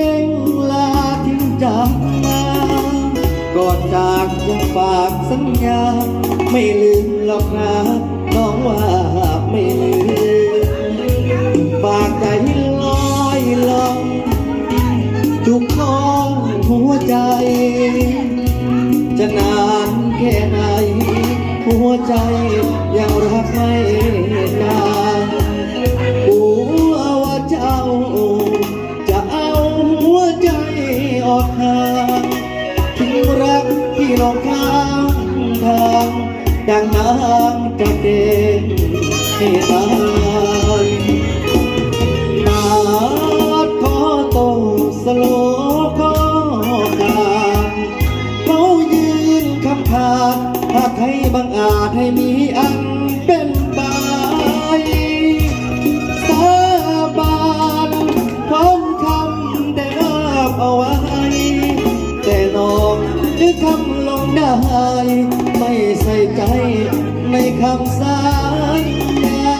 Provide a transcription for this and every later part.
เย่งลาทิ้งจากมาก่อนจากยังฝากสัญญา ไม่ลืมหรอกนะน้องว่าไม่ลืมฝากใจลอยลองทุกข้องหัวใจ จะนานแค่ไหน หัวใจยังรักไม่ ออกห่างทิ้งรักที่ลงข้างทางดังน้ำจะเด่นให้ตายมาดขอโตสโลขอการเขายืนคำขาดหากใครบังอาจให้มีอันเป็น ได้ ไม่ใส่ใจในคำสัญญา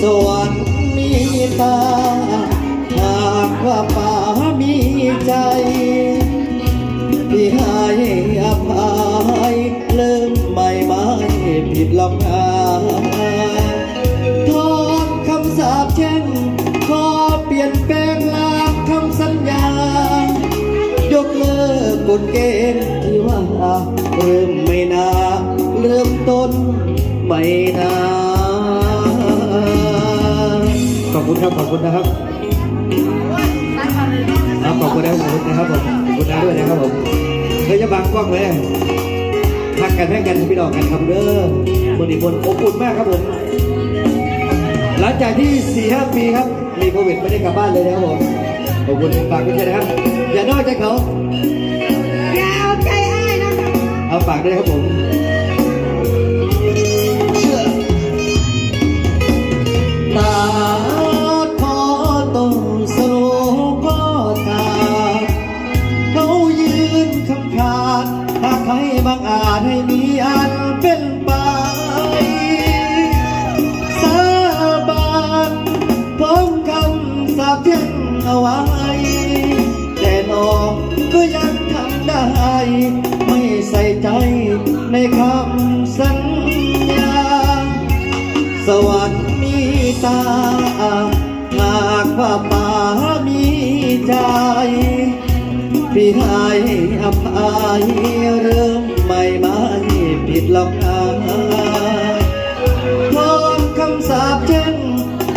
สวรรค์มีตาหากว่าป่ามีใจที่ให้อภัยเริ่มใหม่ไม่ผิดหรอกนะทอนคำสาปแช่งขอเปลี่ยนแปลงลางคำสัญญายกเลิกกฎเกณฑ์ เริ่มไม่นาเริ่มต้นไม่นาขอบคุณครับ ขอบคุณนะครับครับขอบคุณนะครับขอบคุณนะครับผมขอบคุณนะด้วยนะครับผมเฮ้ยจะบังกล้องเลยพักกันให้กันพี่น้องกันครับเด้อคนอีกคนอบอุ่นมากครับผมหลังจากที่4ี่ห้าปีครับมีโควิดไม่ได้กลับบ้านเลยนะครับผมขอบคุณฝากด้วยนะครับ ด้วยครับผมเชื่อตาขอต้องสโลก็ตาเขายืนคำขาดหากใครบางอาจให้มีอันเป็นไปสาบานพร้อมคำสาปแช่งเอาไว้แต่น้องก็ยังทำได้ ใส่ใจในคำสัญญา สวัสดีมีตา หากว่าป่ามีใจ พี่ให้อภัยเริ่มใหม่ไม่ผิดหรอกนะพร้อมคำสาปแช่ง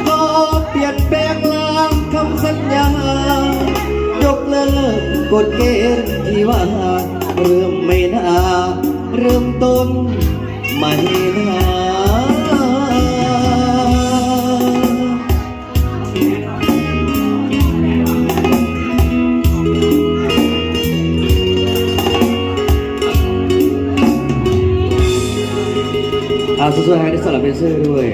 ขอเปลี่ยนแปลงลางคำสัญญา ยกเลิกกฎเกณฑ์ที่ว่า เริ่มไม่น่าเริ่มต้นไม่น่าอาสุดท้ายได้สลับเป็นเสื้อด้วย